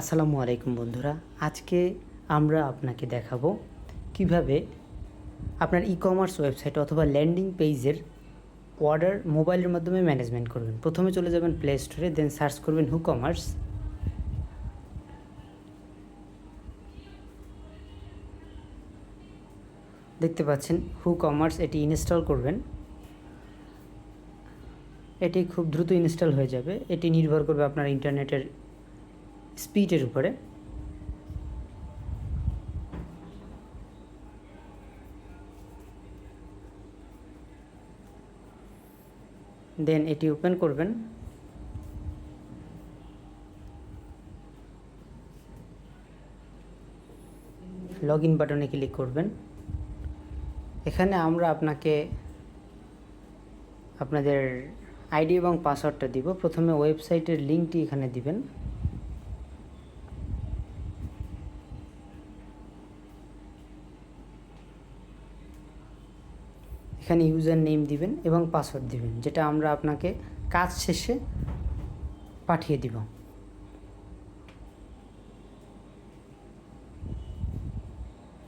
আসসালামু আলাইকুম বন্ধুরা। আজকে আমরা আপনাকে দেখাবো কীভাবে আপনার ই কমার্স ওয়েবসাইট অথবা ল্যান্ডিং পেজের অর্ডার মোবাইলের মাধ্যমে ম্যানেজমেন্ট করবেন। প্রথমে চলে যাবেন প্লে স্টোরে দেন সার্চ করবেন হু কমার্স দেখতে পাচ্ছেন হু কমার্স এটি ইনস্টল করবেন। এটি খুব দ্রুত ইনস্টল হয়ে যাবে। এটি নির্ভর করবে আপনার ইন্টারনেটের স্পিডের উপরে। দেন এটি ওপেন করবেন। লগ ইন বাটনে ক্লিক করবেন। এখানে আমরা আপনাকে আপনাদের আইডি এবং পাসওয়ার্ডটা দিব। প্রথমে ওয়েবসাইটের লিঙ্কটি এখানে দিবেন। এখানে ইউজার নেম দিবেন এবং পাসওয়ার্ড দিবেন, যেটা আমরা আপনাকে কাজ শেষে পাঠিয়ে দিব।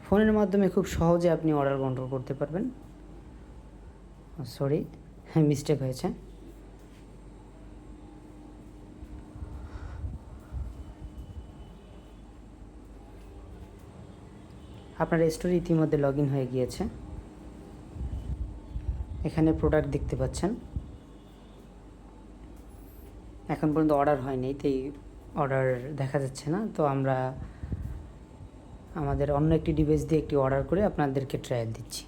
ফোনের মাধ্যমে খুব সহজে আপনি অর্ডার কন্ট্রোল করতে পারবেন। সরি হ্যাঁ মিস্টেক হয়েছে। আপনার স্টোরি ইতিমধ্যে লগ ইন হয়ে গিয়েছে। এখানে প্রোডাক্ট দেখতে পাচ্ছেন। এখন পর্যন্ত অর্ডার হয়নি, তাই অর্ডার দেখা যাচ্ছে না। তো আমরা আমাদের অন্য একটি ডিভাইস দিয়ে একটি অর্ডার করে আপনাদেরকে ট্রায়াল দিচ্ছি।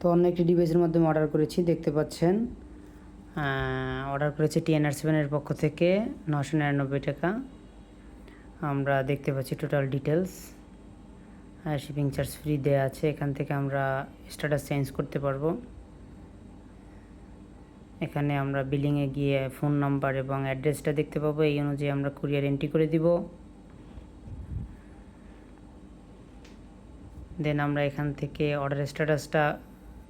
তো অন্য একটি ডিভাইসের মাধ্যমে অর্ডার করেছি, দেখতে পাচ্ছেন। অর্ডার করেছে টিএনআর সেভেনের পক্ষ থেকে, নশো নিরানব্বই টাকা। আমরা দেখতে পাচ্ছি total details shipping charge free দেওয়া আছে, এখান থেকে আমরা স্ট্যাটাস চেঞ্জ করতে পারব। এখানে আমরা বিলিংয়ে গিয়ে ফোন নাম্বার এবং অ্যাড্রেসটা দেখতে পাবো, এই অনুযায়ী আমরা কুরিয়ার এন্ট্রি করে দিব। দেন আমরা এখান থেকে অর্ডার স্ট্যাটাসটা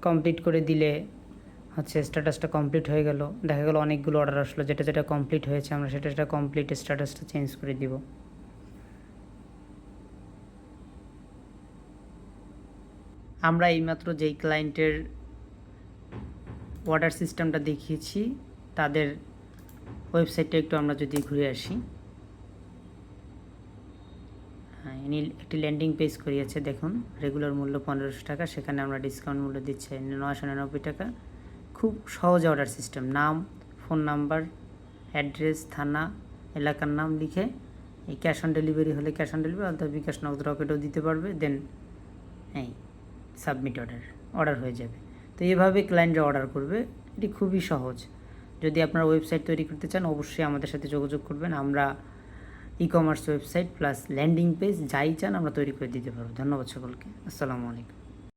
কমপ্লিট করে দিলে হচ্ছে স্ট্যাটাসটা কমপ্লিট হয়ে গেল। দেখা গেল অনেকগুলো অর্ডার আসলো, যেটা যেটা কমপ্লিট হয়েছে, আমরা সেটা সেটা কমপ্লিট স্ট্যাটাসটা চেঞ্জ করে দিব। আমরা এইমাত্র যেই ক্লায়েন্টের অর্ডার সিস্টেমটা দেখিয়েছি, তাদের ওয়েবসাইটটা একটু আমরা যদি ঘুরে আসি। হ্যাঁ ইনি একটি ল্যান্ডিং পেজ করিয়েছে, দেখুন রেগুলার মূল্য পনেরোশো টাকা, সেখানে আমরা ডিসকাউন্ট মূল্য দিচ্ছি নয়শো নিরানব্বই টাকা। খুব সহজ অর্ডার সিস্টেম নাম ফোন নাম্বার অ্যাড্রেস থানা, এলাকার নাম লিখে এই ক্যাশ অন ডেলিভারি হলে ক্যাশ অন ডেলিভারি অথবা বিকাশ নগদ রকেটও দিতে পারবে দেন এই সাবমিট অর্ডার অর্ডার হয়ে যাবে। তো এভাবে ক্লায়েন্টরা অর্ডার করবে, এটি খুবই সহজ। যদি আপনারা ওয়েবসাইট তৈরি করতে চান, অবশ্যই আমাদের সাথে যোগাযোগ করবেন। আমরা e commerce website plus landing page যাই চান, আমরা তৈরি করে দিতে পারব। ধন্যবাদ সকলকে। আসসালামু আলাইকুম।